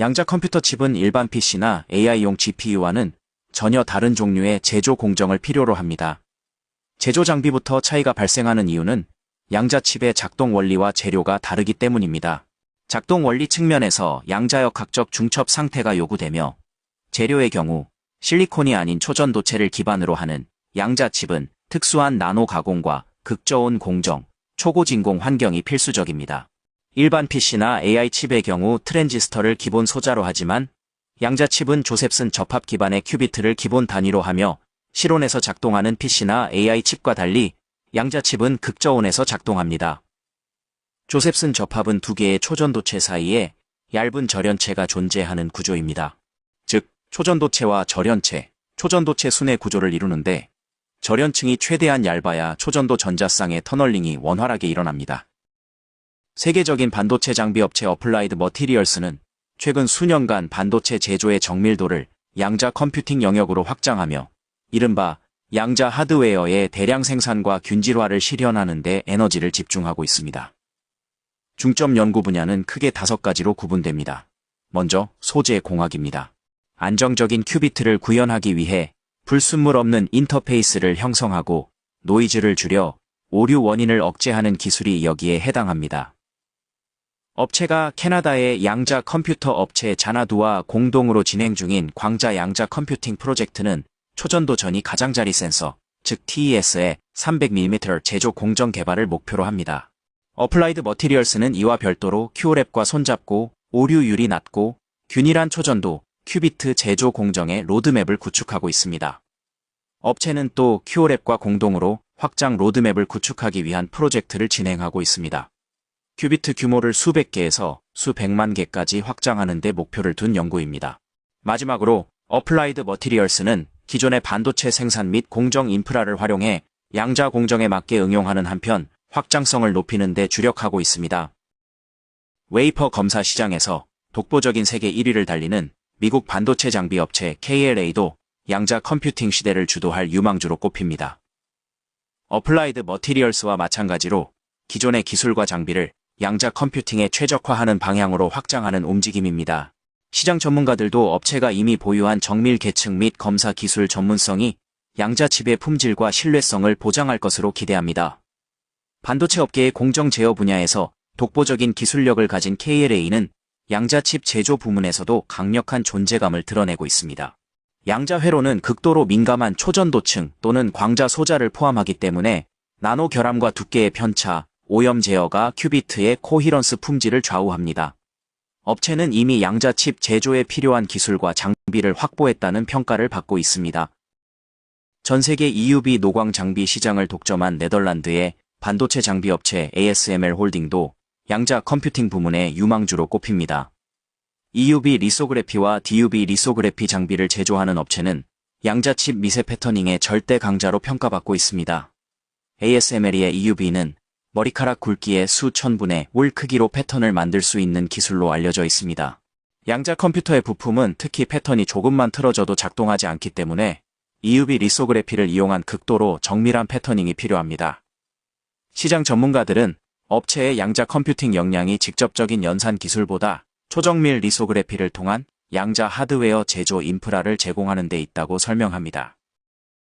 양자 컴퓨터 칩은 일반 PC나 AI용 GPU와는 전혀 다른 종류의 제조 공정을 필요로 합니다. 제조 장비부터 차이가 발생하는 이유는 양자 칩의 작동 원리와 재료가 다르기 때문입니다. 작동 원리 측면에서 양자역학적 중첩 상태가 요구되며 재료의 경우 실리콘이 아닌 초전도체를 기반으로 하는 양자 칩은 특수한 나노 가공과 극저온 공정, 초고진공 환경이 필수적입니다. 일반 PC나 AI 칩의 경우 트랜지스터를 기본 소자로 하지만 양자 칩은 조셉슨 접합 기반의 큐비트를 기본 단위로 하며 실온에서 작동하는 PC나 AI 칩과 달리 양자 칩은 극저온에서 작동합니다. 조셉슨 접합은 두 개의 초전도체 사이에 얇은 절연체가 존재하는 구조입니다. 즉, 초전도체와 절연체, 초전도체 순의 구조를 이루는데 절연층이 최대한 얇아야 초전도 전자쌍의 터널링이 원활하게 일어납니다. 세계적인 반도체 장비 업체 어플라이드 머티리얼스는 최근 수년간 반도체 제조의 정밀도를 양자 컴퓨팅 영역으로 확장하며 이른바 양자 하드웨어의 대량 생산과 균질화를 실현하는 데 에너지를 집중하고 있습니다. 중점 연구 분야는 크게 다섯 가지로 구분됩니다. 먼저 소재 공학입니다. 안정적인 큐비트를 구현하기 위해 불순물 없는 인터페이스를 형성하고 노이즈를 줄여 오류 원인을 억제하는 기술이 여기에 해당합니다. 업체가 캐나다의 양자 컴퓨터 업체 자나두와 공동으로 진행 중인 광자 양자 컴퓨팅 프로젝트는 초전도 전이 가장자리 센서, 즉 TES의 300mm 제조 공정 개발을 목표로 합니다. 어플라이드 머티리얼스는 이와 별도로 큐오랩과 손잡고 오류율이 낮고 균일한 초전도, 큐비트 제조 공정의 로드맵을 구축하고 있습니다. 업체는 또 큐오랩과 공동으로 확장 로드맵을 구축하기 위한 프로젝트를 진행하고 있습니다. 큐비트 규모를 수백 개에서 수백만 개까지 확장하는 데 목표를 둔 연구입니다. 마지막으로 어플라이드 머티리얼스는 기존의 반도체 생산 및 공정 인프라를 활용해 양자 공정에 맞게 응용하는 한편 확장성을 높이는 데 주력하고 있습니다. 웨이퍼 검사 시장에서 독보적인 세계 1위를 달리는 미국 반도체 장비 업체 KLA도 양자 컴퓨팅 시대를 주도할 유망주로 꼽힙니다. 어플라이드 머티리얼스와 마찬가지로 기존의 기술과 장비를 양자 컴퓨팅에 최적화하는 방향으로 확장하는 움직임입니다. 시장 전문가들도 업체가 이미 보유한 정밀 계층 및 검사 기술 전문성이 양자 칩의 품질과 신뢰성을 보장할 것으로 기대합니다. 반도체 업계의 공정 제어 분야에서 독보적인 기술력을 가진 KLA는 양자 칩 제조 부문에서도 강력한 존재감을 드러내고 있습니다. 양자 회로는 극도로 민감한 초전도층 또는 광자 소자를 포함하기 때문에 나노 결함과 두께의 편차, 오염 제어가 큐비트의 코히런스 품질을 좌우합니다. 업체는 이미 양자칩 제조에 필요한 기술과 장비를 확보했다는 평가를 받고 있습니다. 전 세계 EUV 노광 장비 시장을 독점한 네덜란드의 반도체 장비 업체 ASML 홀딩도 양자 컴퓨팅 부문의 유망주로 꼽힙니다. EUV 리소그래피와 DUV 리소그래피 장비를 제조하는 업체는 양자칩 미세 패터닝의 절대 강자로 평가받고 있습니다. ASML의 EUV는 머리카락 굵기의 수천분의 올 크기로 패턴을 만들 수 있는 기술로 알려져 있습니다. 양자 컴퓨터의 부품은 특히 패턴이 조금만 틀어져도 작동하지 않기 때문에 EUV 리소그래피를 이용한 극도로 정밀한 패터닝이 필요합니다. 시장 전문가들은 업체의 양자 컴퓨팅 역량이 직접적인 연산 기술보다 초정밀 리소그래피를 통한 양자 하드웨어 제조 인프라를 제공하는 데 있다고 설명합니다.